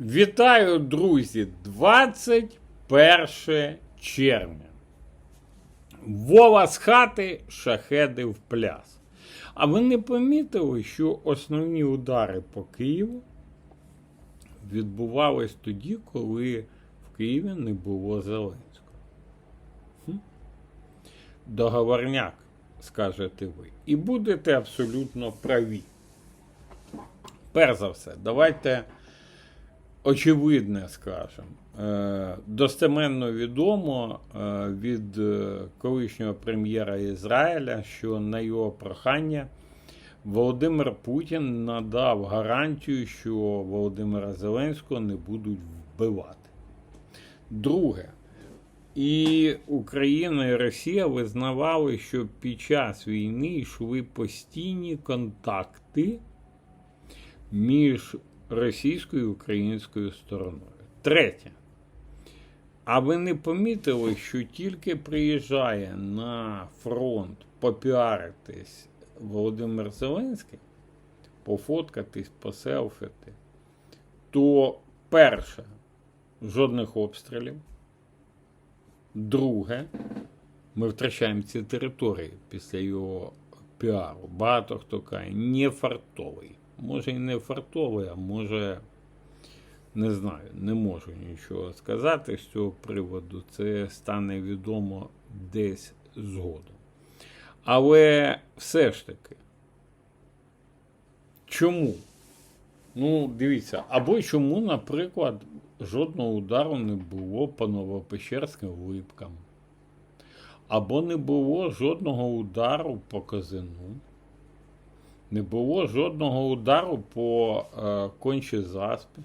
Вітаю, друзі! 21 червня. Вова з хати, шахеди в пляс. А ви не помітили, що основні удари по Києву відбувались тоді, коли в Києві не було Зеленського? Хм? Договорняк, скажете ви. І будете абсолютно праві. Перш за все, давайте очевидне скажемо. Е, Достеменно відомо е, від е, колишнього прем'єра Ізраїля, що на його прохання Володимир Путін надав гарантію, що Володимира Зеленського не будуть вбивати. Друге, і Україна і Росія визнавали, що під час війни йшли постійні контакти між російською і українською стороною. Третє. А ви не помітили, що тільки приїжджає на фронт попіаритись Володимир Зеленський, пофоткатись, поселфити, то перше, жодних обстрілів. Друге, ми втрачаємо ці території після його піару. Багато хто каже, не фартовий. Може і не фартовий, а може, не знаю, не можу нічого сказати з цього приводу. Це стане відомо десь згодом. Але все ж таки, чому? Ну, дивіться, або чому, наприклад, жодного удару не було по Новопечерським липкам, або не було жодного удару по казину. Не було жодного удару по е, кончі заспі.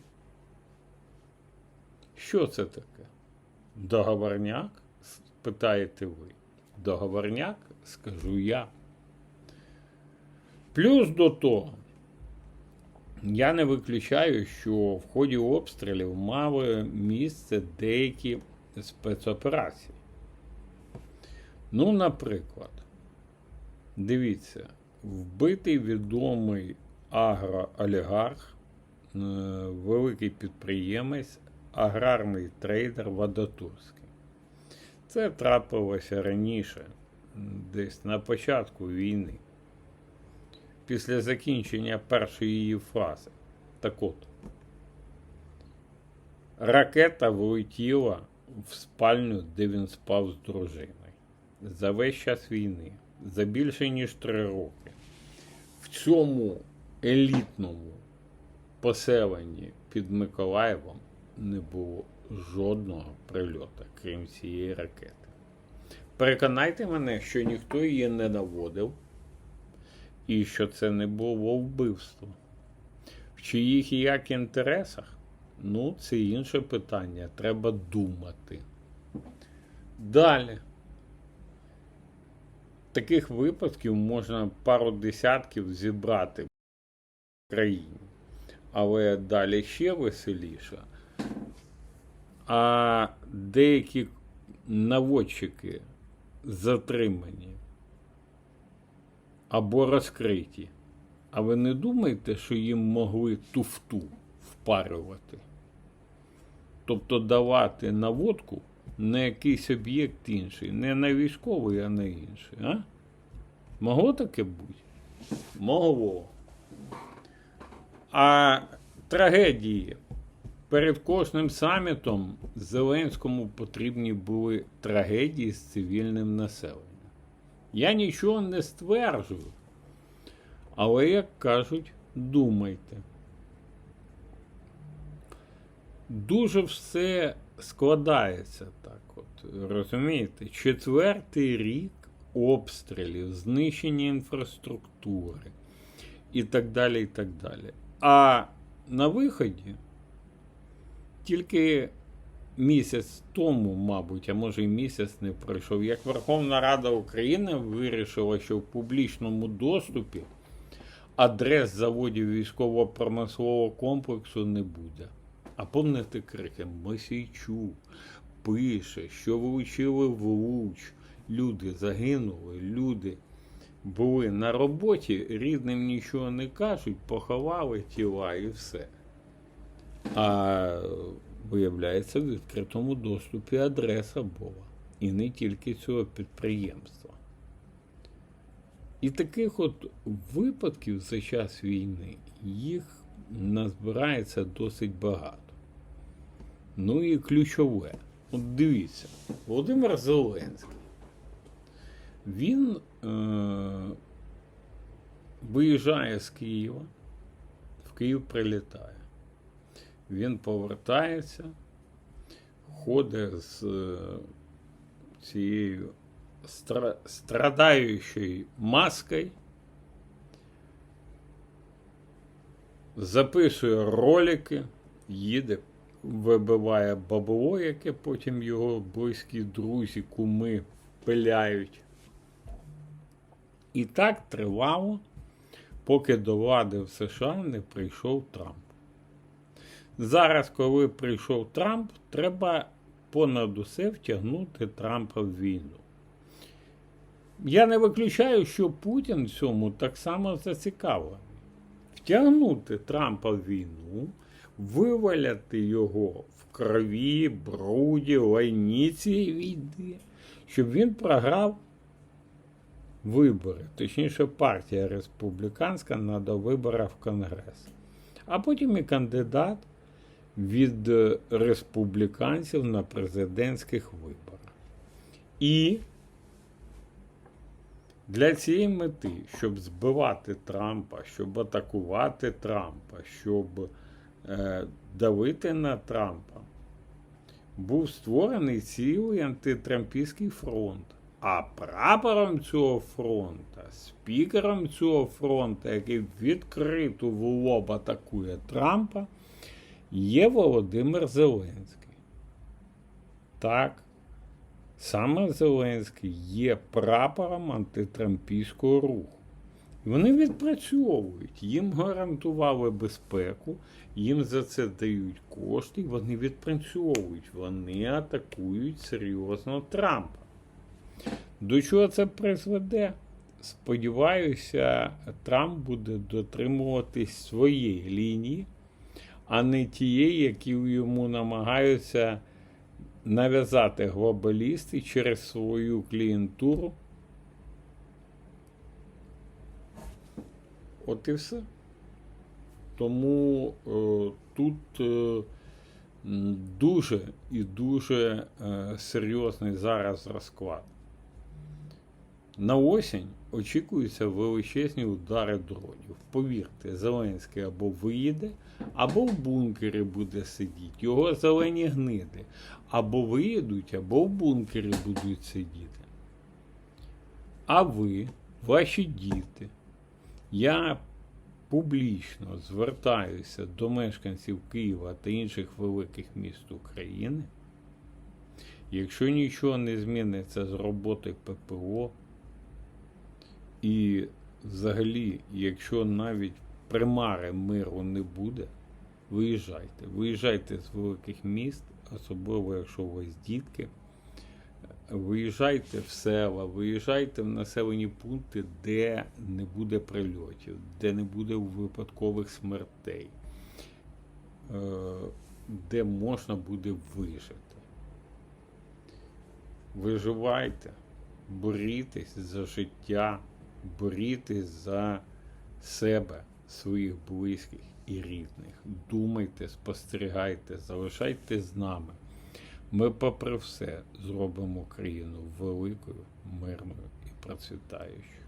Що це таке? Договорняк? Питаєте ви. Договорняк, скажу я. Плюс до того, я не виключаю, що в ході обстрілів мали місце деякі спецоперації. Ну, наприклад, дивіться, вбитий відомий агроолігарх, е, великий підприємець, аграрний трейдер Вадатурський. Це трапилося раніше, десь на початку війни, після закінчення першої її фази. Так от, ракета влетіла в спальню, де він спав з дружиною. За весь час війни, за більше ніж три роки, в цьому елітному поселенні під Миколаєвом не було жодного прильоту, крім цієї ракети. Переконайте мене, що ніхто її не наводив, і що це не було вбивство. В чиїх і як інтересах? Ну, це інше питання. Треба думати. Далі. Таких випадків можна пару десятків зібрати в країні. Але далі ще веселіше. А деякі наводчики затримані або розкриті. А ви не думаєте, що їм могли туфту впарювати? Тобто давати наводку на якийсь об'єкт інший, не на військовий, а на інший. А? Могло таке бути? Могло. А трагедії. Перед кожним самітом Зеленському потрібні були трагедії з цивільним населенням. Я нічого не стверджую. Але, як кажуть, думайте. Дуже все складається так. От, розумієте? Четвертий рік обстрілів, знищення інфраструктури і так далі. і так далі. А на виході тільки місяць тому, мабуть, а може і місяць не пройшов, як Верховна Рада України вирішила, що в публічному доступі адрес заводів військово-промислового комплексу не буде. А помните крики Мосійчук пише, що влучили в луч, люди загинули, люди були на роботі, рідним нічого не кажуть, поховали тіла і все. А виявляється, в відкритому доступі адреса була. І не тільки цього підприємства. І таких от випадків за час війни їх назбирається досить багато. Ну і ключове. От дивіться, Володимир Зеленський. Він е- виїжджає з Києва, в Київ прилітає. Він повертається, ходить з е, цією стра- страдаючою маскою, записує ролики, їде, вибиває бабло, яке потім його близькі друзі, куми пиляють. І так тривало, поки до влади в США не прийшов Трамп. Зараз, коли прийшов Трамп, треба понад усе втягнути Трампа в війну. Я не виключаю, що Путін цьому так само зацікавлений. Втягнути Трампа в війну, виваляти його в крові, бруді, лайні цієї війни, щоб він програв вибори, точніше, партія республіканська на довиборах в Конгрес. А потім і кандидат від республіканців на президентських виборах. І для цієї мети, щоб збивати Трампа, щоб атакувати Трампа, щоб давити на Трампа, був створений цілий антитрампійський фронт. А прапором цього фронту, спікером цього фронту, який відкрито в лоб атакує Трампа, є Володимир Зеленський. Так, саме Зеленський є прапором антитрампійського руху. Вони відпрацьовують, їм гарантували безпеку, їм за це дають кошти, вони відпрацьовують, вони атакують серйозно Трампа. До чого це призведе? Сподіваюся, Трамп буде дотримуватись своєї лінії, а не тієї, які йому намагаються нав'язати глобалісти через свою клієнтуру. От і все. Тому е, тут е, дуже і дуже е, серйозний зараз розклад. На осінь очікуються величезні удари дронів. Повірте, Зеленський або виїде, або в бункері буде сидіти. Його зелені гниди. Або виїдуть, або в бункері будуть сидіти. А ви, ваші діти, я публічно звертаюся до мешканців Києва та інших великих міст України. Якщо нічого не зміниться з роботи ППО, і взагалі, якщо навіть примари миру не буде, виїжджайте. Виїжджайте з великих міст, особливо якщо у вас дітки. Виїжджайте в села, виїжджайте в населені пункти, де не буде прильотів, де не буде випадкових смертей, е, де можна буде вижити. Виживайте, борітесь за життя, борітесь за себе, своїх близьких і рідних. Думайте, спостерігайте, залишайтесь з нами. Ми, попри все, зробимо країну великою, мирною і процвітаючою.